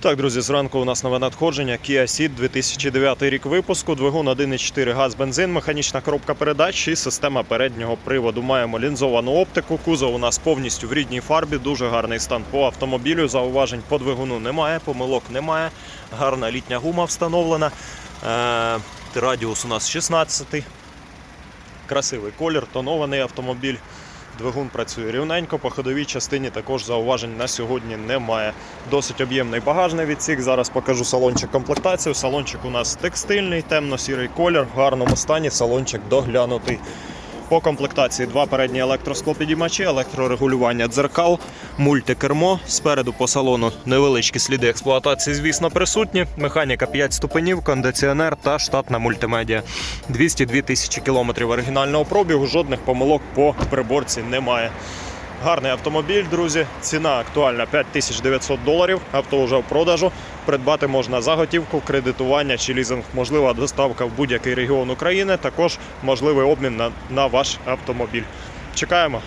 Так, друзі, зранку у нас нове надходження Kia Ceed 2009 рік випуску, двигун 1.4 газ бензин, механічна коробка передач і система переднього приводу. Маємо лінзовану оптику. Кузов у нас повністю в рідній фарбі. Дуже гарний стан по автомобілю. Зауважень по двигуну немає, помилок немає. Гарна літня гума встановлена. Е, радіус у нас 16. Красивий колір, тонований автомобіль. Двигун працює рівненько, по ходовій частині також зауважень на сьогодні немає. Досить об'ємний багажний відсік. Зараз покажу салончик комплектацію. Салончик у нас текстильний, темно-сірий колір, в гарному стані, салончик доглянутий. По комплектації два передні електросклопідіймачі, електрорегулювання дзеркал, мультикермо. Спереду по салону невеличкі сліди експлуатації, звісно, присутні. Механіка 5 ступенів, кондиціонер та штатна мультимедіа. 202 тисячі кілометрів оригінального пробігу, жодних помилок по приборці немає. Гарний автомобіль, друзі. Ціна актуальна 5900 доларів. Авто вже в продажу. Придбати можна за готівку, кредитування чи лізинг. Можлива доставка в будь-який регіон України. Також можливий обмін на, на ваш автомобіль. Чекаємо.